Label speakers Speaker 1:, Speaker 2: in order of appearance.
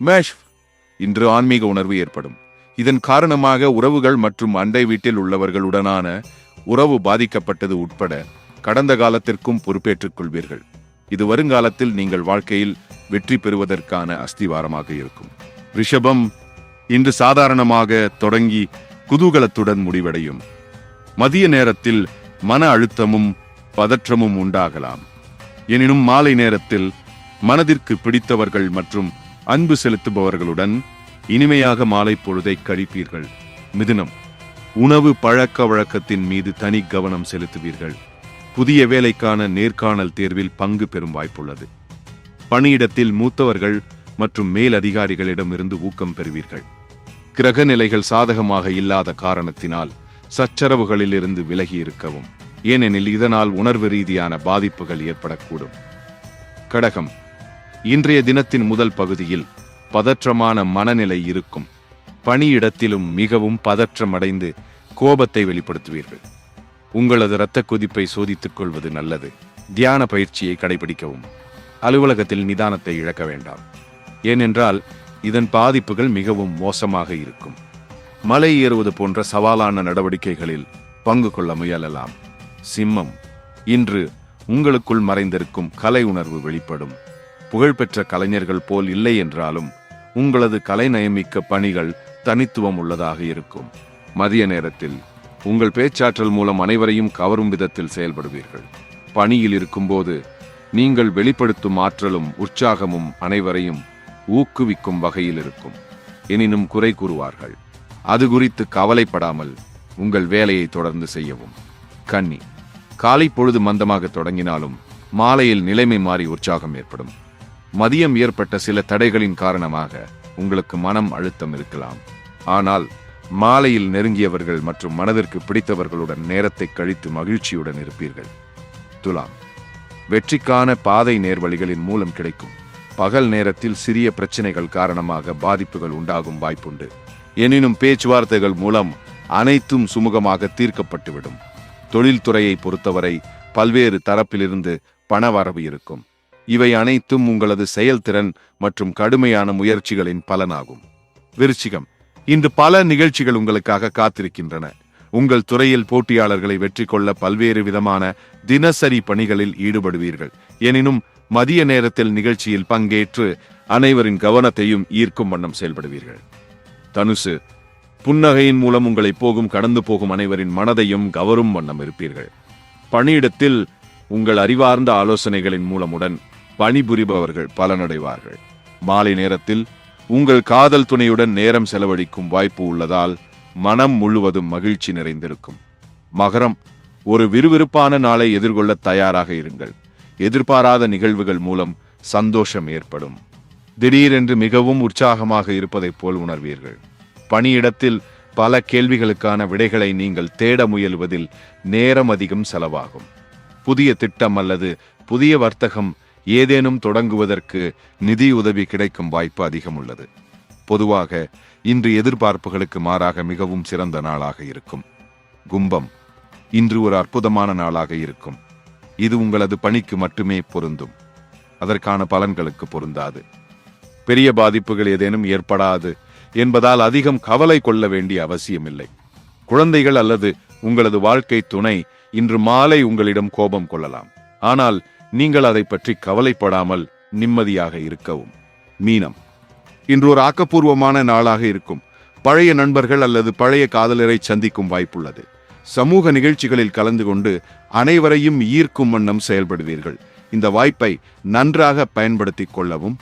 Speaker 1: Mash இன்று ஆன்மீக உணர்வு ஏற்படும். இதன் காரணமாக உறவுகள் மற்றும் அண்டை வீட்டில் உள்ளவர்களுடனான உறவு பாதிக்கப்பட்டது உட்பட கடந்த காலத்திற்கும் பொறுப்பேற்றுக் கொள்வீர்கள். இது வருங்காலத்தில் நீங்கள் வாழ்க்கையில் வெற்றி பெறுவதற்கான அஸ்திவாரமாக இருக்கும். ரிஷபம் இன்று சாதாரணமாக தொடங்கி குதூகலத்துடன் முடிவடையும். மதிய நேரத்தில் மன அழுத்தமும் பதற்றமும் உண்டாகலாம். எனினும் மாலை நேரத்தில் மனதிற்கு பிடித்தவர்கள் மற்றும் அன்பு செலுத்துபவர்களுடன் இனிமையாக மாலை பொழுதை கழிப்பீர்கள். மிதுனம். உணவு பழக்க வழக்கத்தின் மீது தனி கவனம் செலுத்துவீர்கள். புதிய வேலைக்கான நேர்காணல் தேர்வில் பங்கு பெறும் வாய்ப்புள்ளது. பணியிடத்தில் மூத்தவர்கள் மற்றும் மேலதிகாரிகளிடமிருந்து ஊக்கம் பெறுவீர்கள். கிரக நிலைகள் சாதகமாக இல்லாத காரணத்தினால் சச்சரவுகளிலிருந்து விலகி இருக்கவும். ஏனெனில் இதனால் உணர்வு ரீதியான பாதிப்புகள் ஏற்படக்கூடும். கடகம். இன்றைய தினத்தின் முதல் பகுதியில் பதற்றமான மனநிலை இருக்கும். பணியிடத்திலும் மிகவும் பதற்றமடைந்து கோபத்தை வெளிப்படுத்துவீர்கள். உங்களது இரத்த கொதிப்பை சோதித்துக் கொள்வது நல்லது. தியான பயிற்சியை கடைபிடிக்கவும். அலுவலகத்தில் நிதானத்தை இழக்க வேண்டாம். ஏனென்றால் இதன் பாதிப்புகள் மிகவும் மோசமாக இருக்கும். மலை ஏறுவது போன்ற சவாலான நடவடிக்கைகளில் பங்கு கொள்ள முயலலாம். சிம்மம். இன்று உங்களுக்குள் மறைந்திருக்கும் கலை உணர்வு வெளிப்படும். புகழ்பெற்ற கலைஞர்கள் போல் இல்லை என்றாலும் உங்களது கலைநயமிக்க பணிகள் தனித்துவம் உள்ளதாக இருக்கும். மதிய நேரத்தில் உங்கள் பேச்சாற்றல் மூலம் அனைவரையும் கவரும் விதத்தில் செயல்படுவீர்கள். பணியில் இருக்கும்போது நீங்கள் வெளிப்படுத்தும் ஆற்றலும் உற்சாகமும் அனைவரையும் ஊக்குவிக்கும் வகையில் இருக்கும். எனினும் குறை கூறுவார்கள். அது குறித்து கவலைப்படாமல் உங்கள் வேலையை தொடர்ந்து செய்யவும். கன்னி காலை பொழுது மந்தமாக தொடங்கினாலும் மாலையில் நிலைமை மாறி உற்சாகம் ஏற்படும். மதியம் ஏற்பட்ட சில தடைகளின் காரணமாக உங்களுக்கு மனம் அழுத்தம் இருக்கலாம். ஆனால் மாலையில் நெருங்கியவர்கள் மற்றும் மனதிற்கு பிடித்தவர்களுடன் நேரத்தை கழித்து மகிழ்ச்சியுடன் இருப்பீர்கள். துலாம். வெற்றிக்கான பாதை நேர்வழிகளின் மூலம் கிடைக்கும். பகல் நேரத்தில் சிறிய பிரச்சனைகள் காரணமாக பாதிப்புகள் உண்டாகும் வாய்ப்புண்டு. எனினும் பேச்சுவார்த்தைகள் மூலம் அனைத்தும் சுமூகமாக தீர்க்கப்பட்டுவிடும். தொழில்துறையை பொறுத்தவரை பல்வேறு தரப்பிலிருந்து பண வரவு இருக்கும். இவை அனைத்தும் உங்களது செயல்திறன் மற்றும் கடுமையான முயற்சிகளின் பலனாகும். விருச்சிகம் இன்று பல நிகழ்ச்சிகள் உங்களுக்காக காத்திருக்கின்றன. உங்கள் துறையில் போட்டியாளர்களை வெற்றி கொள்ள பல்வேறு விதமான தினசரி பணிகளில் ஈடுபடுவீர்கள். எனினும் மதிய நேரத்தில் நிகழ்ச்சியில் பங்கேற்று அனைவரின் கவனத்தையும் ஈர்க்கும் வண்ணம் செயல்படுவீர்கள். தனுசு புன்னகையின் மூலம் உங்களை போகும் கடந்து போகும் அனைவரின் மனதையும் கவரும் வண்ணம் இருப்பீர்கள். பணியிடத்தில் உங்கள் அறிவார்ந்த ஆலோசனைகளின் மூலமுடன் பணிபுரிபவர்கள் பலனடைவார்கள். மாலை நேரத்தில் உங்கள் காதல் துணையுடன் நேரம் செலவழிக்கும் வாய்ப்பு உள்ளதால் மனம் முழுவதும் மகிழ்ச்சி நிறைந்திருக்கும். மகரம் ஒரு விறுவிறுப்பான நாளை எதிர்கொள்ள தயாராக இருங்கள். எதிர்பாராத நிகழ்வுகள் மூலம் சந்தோஷம் ஏற்படும். திடீரென்று மிகவும் உற்சாகமாக இருப்பதைப் போல் உணர்வீர்கள். பணியிடத்தில் பல கேள்விகளுக்கான விடைகளை நீங்கள் தேட முயல்வதில் நேரம் அதிகம் செலவாகும். புதிய திட்டம் அல்லது புதிய வர்த்தகம் ஏதேனும் தொடங்குவதற்கு நிதி உதவி கிடைக்கும் வாய்ப்பு அதிகம் உள்ளது பொதுவாக இன்று எதிர்பார்ப்புகளுக்கு மாறாக மிகவும் சிறந்த நாளாக இருக்கும். கும்பம் இன்று ஒரு அற்புதமான நாளாக இருக்கும். இது உங்களது பணிக்கு மட்டுமே பொருந்தும். அதற்கான பலன்களுக்கு பொருந்தாது. பெரிய பாதிப்புகள் ஏதேனும் ஏற்படாது என்பதால் அதிகம் கவலை கொள்ள வேண்டிய அவசியமில்லை. குழந்தைகள் அல்லது உங்களது வாழ்க்கை துணை இன்று மாலை உங்களிடம் கோபம் கொள்ளலாம். ஆனால் நீங்கள் அதை பற்றி கவலைப்படாமல் நிம்மதியாக இருக்கவும். மீனம். இன்று ஒரு ஆக்கப்பூர்வமான நாளாக இருக்கும். பழைய நண்பர்கள் அல்லது பழைய காதலரை சந்திக்கும் வாய்ப்புள்ளது. சமூக நிகழ்ச்சிகளில் கலந்து கொண்டு அனைவரையும் ஈர்க்கும் வண்ணம் செயல்படுவீர்கள். இந்த வாய்ப்பை நன்றாக பயன்படுத்திக் கொள்ளவும்